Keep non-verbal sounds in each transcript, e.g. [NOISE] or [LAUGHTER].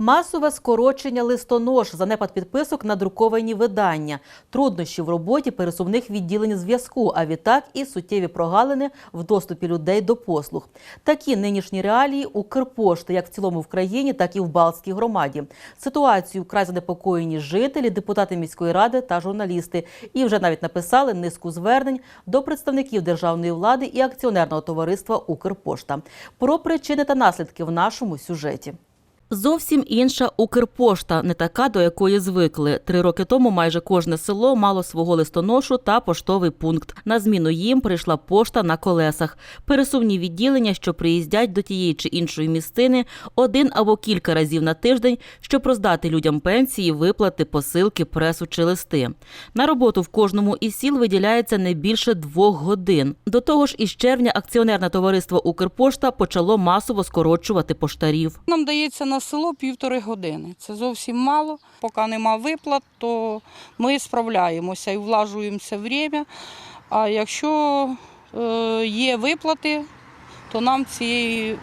Масове скорочення листонож, занепад підписок на друковані видання, труднощі в роботі пересувних відділень зв'язку, а відтак і суттєві прогалини в доступі людей до послуг. Такі нинішні реалії Укрпошти, як в цілому в країні, так і в Балтській громаді. Ситуацію вкрай занепокоєні жителі, депутати міської ради та журналісти. І вже навіть написали низку звернень до представників державної влади і акціонерного товариства Укрпошта. Про причини та наслідки в нашому сюжеті. Зовсім інша Укрпошта, не така, до якої звикли. Три роки тому майже кожне село мало свого листоношу та поштовий пункт. На зміну їм прийшла пошта на колесах. Пересувні відділення, що приїздять до тієї чи іншої містини один або кілька разів на тиждень, щоб роздати людям пенсії, виплати, посилки, пресу чи листи. На роботу в кожному із сіл виділяється не більше двох годин. До того ж, із червня акціонерне товариство Укрпошта почало масово скорочувати поштарів. Нам дається на село півтори години. Це зовсім мало. Поки нема виплат, то ми справляємося і влажуємося в час. А якщо е, є виплати, то нам цієї,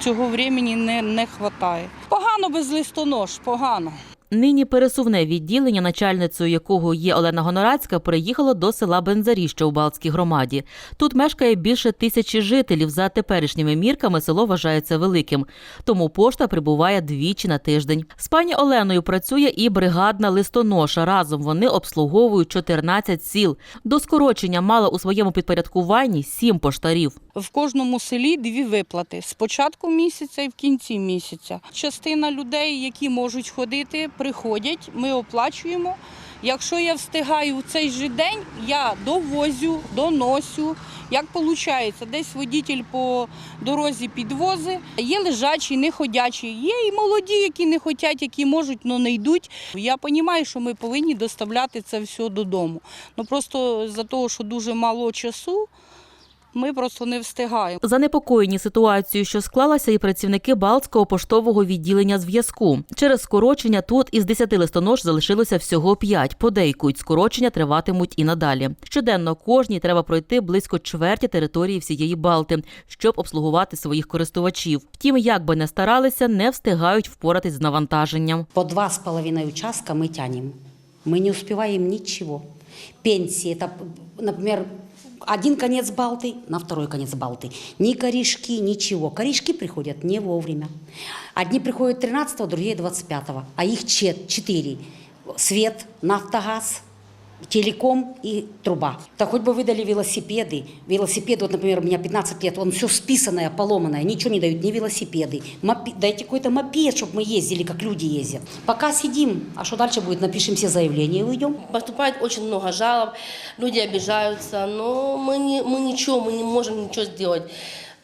цього времени не вистачає. Погано без листонож, погано. Нині пересувне відділення, начальницею якого є Олена Гонорацька, приїхало до села Бензаріще у Балтській громаді. Тут мешкає більше тисячі жителів. За теперішніми мірками село вважається великим. Тому пошта прибуває двічі на тиждень. З пані Оленою працює і бригадна листоноша. Разом вони обслуговують 14 сіл. До скорочення мала у своєму підпорядкуванні сім поштарів. В кожному селі дві виплати з початку місяця і в кінці місяця. Частина людей, які можуть ходити, приходять, ми оплачуємо. Якщо я встигаю в цей же день, я довозю, доносю. Як виходить, десь водитель по дорозі підвози. Є лежачі, неходячі, є і молоді, які не хочуть, які можуть, але не йдуть. Я розумію, що ми повинні доставляти це все додому. Ну просто за того, що дуже мало часу, ми просто не встигаємо. Занепокоєні ситуацією, що склалася, і працівники Балтського поштового відділення зв'язку. Через скорочення тут із 10 листонож залишилося всього 5. Подейкують, скорочення триватимуть і надалі. Щоденно кожній треба пройти близько чверті території всієї Балти, щоб обслугувати своїх користувачів. Втім, як би не старалися, не встигають впоратись з навантаженням. По два с половиной участка мы тянем. Мы не успеваем ничего. Пенсии, это, например, один конец Балты на второй конец Балты. Ни корешки, ничего. Корешки приходят не вовремя. Одни приходят 13-го, другие 25-го. А их чет- четыре. Свет, нафтогаз, телеком и труба. Так хоть бы выдали велосипеды. Велосипед, вот, например, у меня 15 лет, он все списанное, поломанное, ничего не дают, ни велосипеды. Мопе- Дайте какой-то мопед, чтобы мы ездили, как люди ездят. Пока сидим, а что дальше будет, напишем все заявления и уйдем. Поступает очень много жалоб, люди обижаются, но мы, не, мы ничего, мы не можем ничего сделать.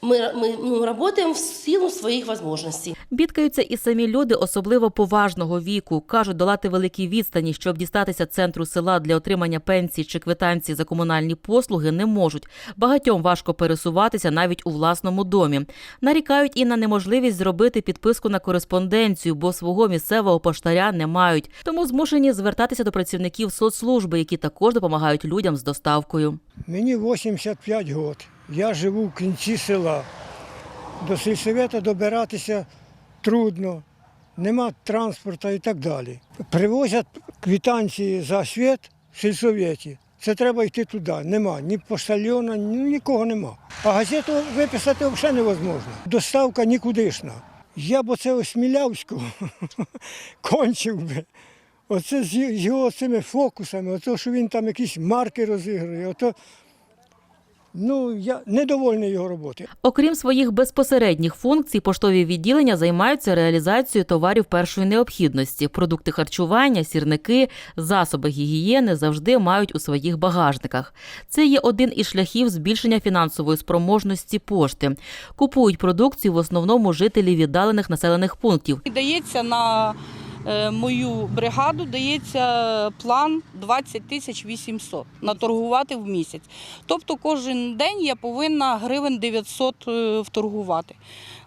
Мы, мы ну, работаем в силу своих возможностей. Бідкаються і самі люди, особливо поважного віку. Кажуть, долати великі відстані, щоб дістатися центру села для отримання пенсії чи квитанції за комунальні послуги, не можуть. Багатьом важко пересуватися навіть у власному домі. Нарікають і на неможливість зробити підписку на кореспонденцію, бо свого місцевого поштаря не мають. Тому змушені звертатися до працівників соцслужби, які також допомагають людям з доставкою. Мені 85 років. Я живу в кінці села. До сільсовета добиратися трудно, нема транспорту і так далі. Привозять квитанції за світ в сільсоветі. Це треба йти туди. Нема ні поштальйона, ні нікого нема. А газету виписати взагалі невозможно. Доставка нікудишна. Я б оце ось Смілявського [LAUGHS] кончив би. Оце з його цими фокусами, ото, що він там якісь марки розігрує, ото, ну, я недовольний його роботи. Окрім своїх безпосередніх функцій, поштові відділення займаються реалізацією товарів першої необхідності. Продукти харчування, сірники, засоби гігієни завжди мають у своїх багажниках. Це є один із шляхів збільшення фінансової спроможності пошти. Купують продукцію в основному жителі віддалених населених пунктів. Дається на мою бригаду дається план 20 тисяч 800 наторгувати в місяць. Тобто кожен день я повинна гривень 900 е, вторгувати.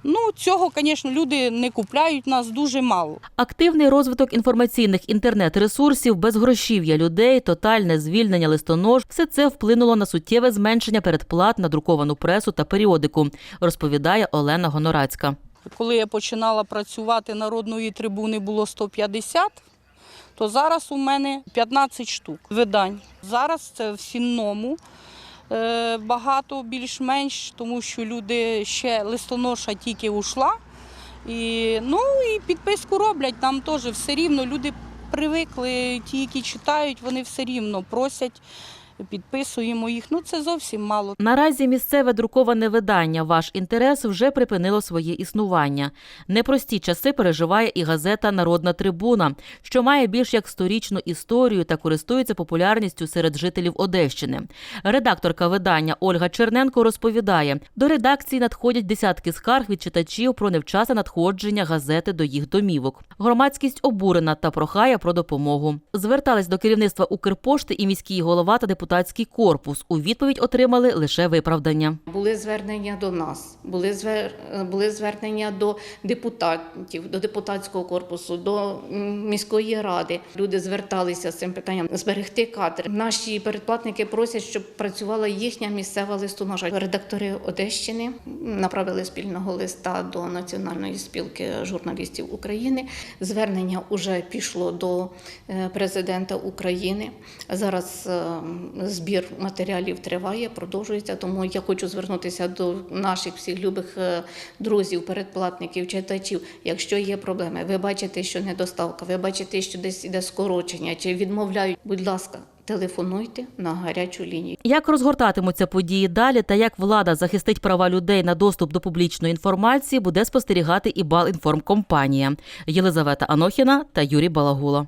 Ну, цього, звісно, люди не купляють нас дуже мало. Активний розвиток інформаційних інтернет-ресурсів, безгрошів'я людей, тотальне звільнення листонож – все це вплинуло на суттєве зменшення передплат на друковану пресу та періодику, розповідає Олена Гонорацька. Коли я починала працювати народної трибуни було 150, то зараз у мене 15 штук видань. Зараз це в сінному е, багато більш-менш, тому що люди ще листоноша тільки ушла. І, ну і підписку роблять нам теж все рівно. Люди привикли, ті, які читають, вони все рівно просять, підписуємо їх. Ну це зовсім мало. Наразі місцеве друковане видання Ваш інтерес вже припинило своє існування. Непрості часи переживає і газета Народна трибуна, що має більш як сторічну історію та користується популярністю серед жителів Одещини. Редакторка видання Ольга Черненко розповідає: до редакції надходять десятки скарг від читачів про невчасне надходження газети до їх домівок. Громадськість обурена та прохає про допомогу. Звертались до керівництва Укрпошти і міський голова та депутатський корпус. У відповідь отримали лише виправдання. Були звернення до нас, були звер... були звернення до депутатів, до депутатського корпусу, до міської ради. Люди зверталися з цим питанням зберегти кадр. Наші передплатники просять, щоб працювала їхня місцева листоножа. Редактори Одещини направили спільного листа до Національної спілки журналістів України. Звернення вже пішло до е, президента України. Зараз е, збір матеріалів триває, продовжується. Тому я хочу звернутися до наших всіх любих е, друзів, передплатників, читачів. Якщо є проблеми, ви бачите, що недоставка, ви бачите, що десь іде скорочення чи відмовляють. Будь ласка, телефонуйте на гарячу лінію. Як розгортатимуться події далі та як влада захистить права людей на доступ до публічної інформації, буде спостерігати і Балінформкомпанія Єлизавета Анохіна та Юрій Балагула.